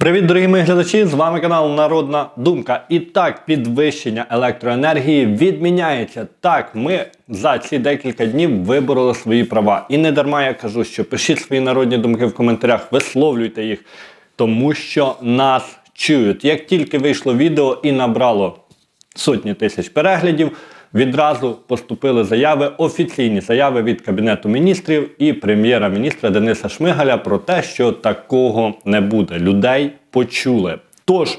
Привіт, дорогі мої глядачі! З вами канал Народна Думка. І так, підвищення електроенергії відміняється. Так, ми за ці декілька днів вибороли свої права. І не дарма я кажу, що пишіть свої народні думки в коментарях, висловлюйте їх, тому що нас чують. Як тільки вийшло відео і набрало сотні тисяч переглядів. Відразу поступили заяви, офіційні заяви від Кабінету міністрів і прем'єра-міністра Дениса Шмигаля про те, що такого не буде. Людей почули. Тож,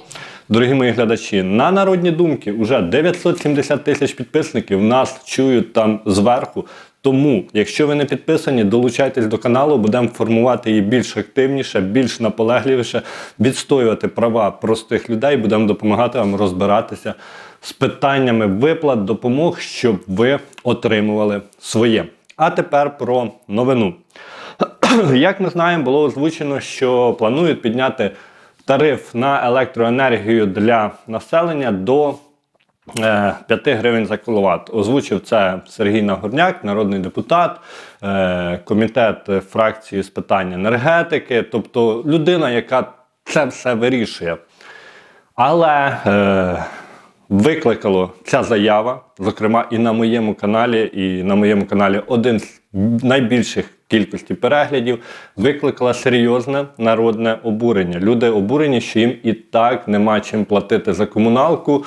дорогі мої глядачі, на народні думки вже 970 тисяч підписників нас чують там зверху. Тому, якщо ви не підписані, долучайтесь до каналу, будемо формувати її більш активніше, більш наполегливіше, відстоювати права простих людей, будемо допомагати вам розбиратися з питаннями виплат, допомог, щоб ви отримували своє. А тепер про новину. Як ми знаємо, було озвучено, що планують підняти тариф на електроенергію для населення до 5 гривень за кіловат. Озвучив це Сергій Нагорняк, народний депутат, е, комітет фракції з питань енергетики, тобто людина, яка це все вирішує. Але е, викликало ця заява, зокрема і на моєму каналі, і на моєму каналі один з найбільших кількості переглядів, викликала серйозне народне обурення. Люди обурені, що їм і так нема чим платити за комуналку.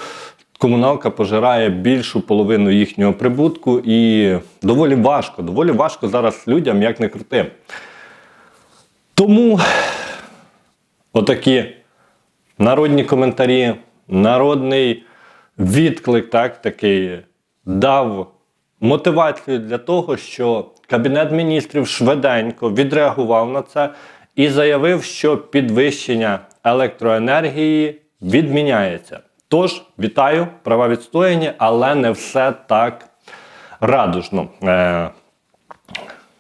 Комуналка пожирає більшу половину їхнього прибутку, і доволі важко, доволі важко зараз людям, як не крути. Тому отакі народні коментарі, народний відклик, так, такий дав мотивацію для того, що Кабінет міністрів швиденько відреагував на це і заявив, що підвищення електроенергії відміняється. Тож, вітаю, права відстояні, але не все так радужно. Е,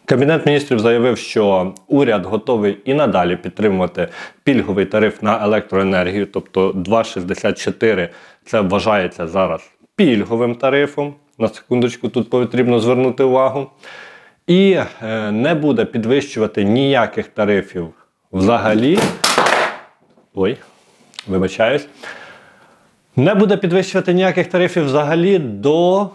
Кабінет міністрів заявив, що уряд готовий і надалі підтримувати пільговий тариф на електроенергію, тобто 2,64 це вважається зараз пільговим тарифом. На секундочку, тут потрібно звернути увагу. І е, не буде підвищувати ніяких тарифів взагалі. Ой, вибачаюсь. Не буде підвищувати ніяких тарифів взагалі до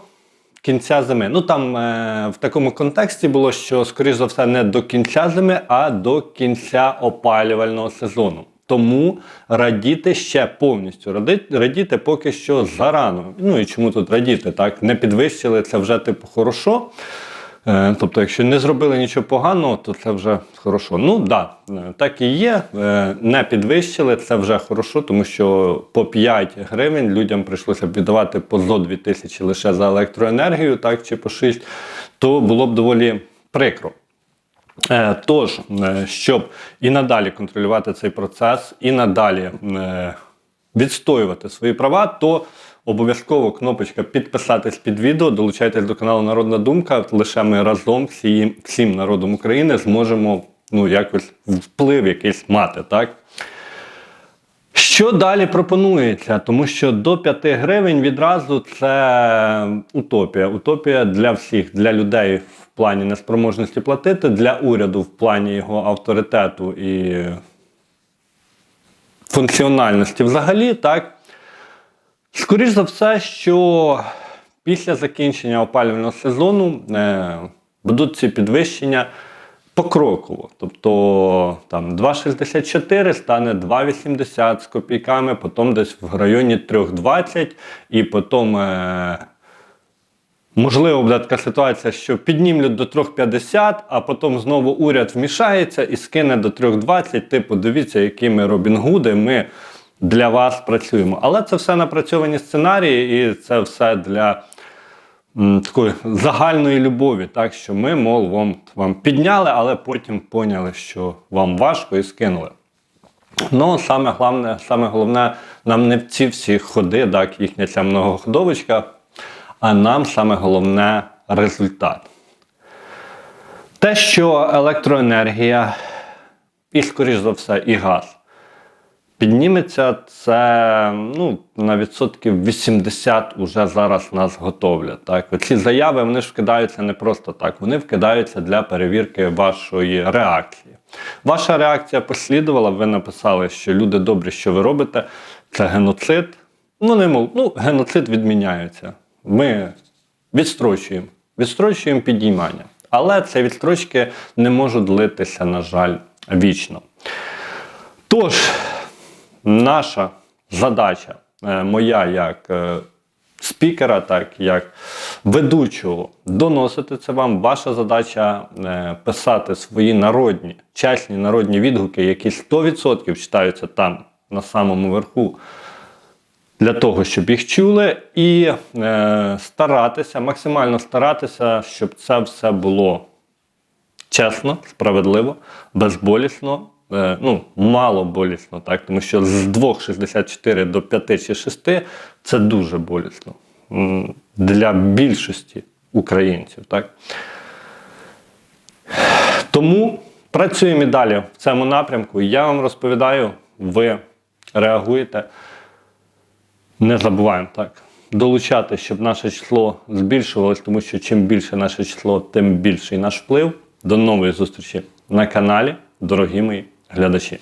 кінця зими. Ну там е, в такому контексті було, що, скоріш за все, не до кінця зими, а до кінця опалювального сезону. Тому радіти ще повністю. Радіти поки що зарано. Ну і чому тут радіти? Так, не підвищили це вже типу хорошо. Е, Тобто, якщо не зробили нічого поганого, то це вже хорошо. Ну да, так і є. Е, Не підвищили, це вже хорошо, тому що по 5 гривень людям прийшлося б віддавати по зо 2 тисячі лише за електроенергію, так чи по 6, то було б доволі прикро. Е, Тож, е, щоб і надалі контролювати цей процес, і надалі е, відстоювати свої права, то обов'язково кнопочка підписатись під відео, долучайтесь до каналу Народна Думка. Лише ми разом всім, всім народом України зможемо ну, якось вплив якийсь мати. так? Що далі пропонується? Тому що до 5 гривень відразу це утопія. Утопія для всіх, для людей в плані неспроможності платити, для уряду в плані його авторитету і функціональності взагалі, так. Скоріш за все, що після закінчення опалювального сезону е, будуть ці підвищення покроково. Тобто там 2,64 стане 2,80 з копійками, потім десь в районі 3,20 і потім. Е, Можливо, буде така ситуація, що піднімлять до 3,50, а потім знову уряд вмішається і скине до 3,20. Типу, дивіться, які ми Робінгуди, ми для вас працюємо. Але це все напрацьовані сценарії, і це все для м, такої загальної любові. Так що ми, мол, вам, вам підняли, але потім поняли, що вам важко і скинули. Ну, саме головне, саме головне, нам не в ці всі ходи, так, їхня ця многоходовочка, а нам саме головне результат. Те, що електроенергія, і, скоріш за все, і газ підніметься, це ну, на відсотків 80 уже зараз нас готовлять. Так? Ці заяви вони ж вкидаються не просто так, вони вкидаються для перевірки вашої реакції. Ваша реакція послідувала, ви написали, що люди добрі, що ви робите, це геноцид. Ну, не мов, ну, геноцид відміняється. Ми відстрочуємо, відстрочуємо підіймання. Але ці відстрочки не можуть длитися, на жаль, вічно. Тож, наша задача, е, моя як е, спікера, так як ведучого, доносити це вам. Ваша задача е, писати свої народні, чесні народні відгуки, які 100% читаються там на самому верху. Для того, щоб їх чули, і е, старатися, максимально старатися, щоб це все було чесно, справедливо, безболісно, ну, мало болісно, так? тому що з 2,64 до 5 чи 6 це дуже болісно для більшості українців. Так? Тому працюємо і далі в цьому напрямку. Я вам розповідаю, ви реагуєте. Не забуваємо так. Долучати, щоб наше число збільшувалось, тому що чим більше наше число, тим більший наш вплив. До нової зустрічі на каналі, дорогі мої глядачі.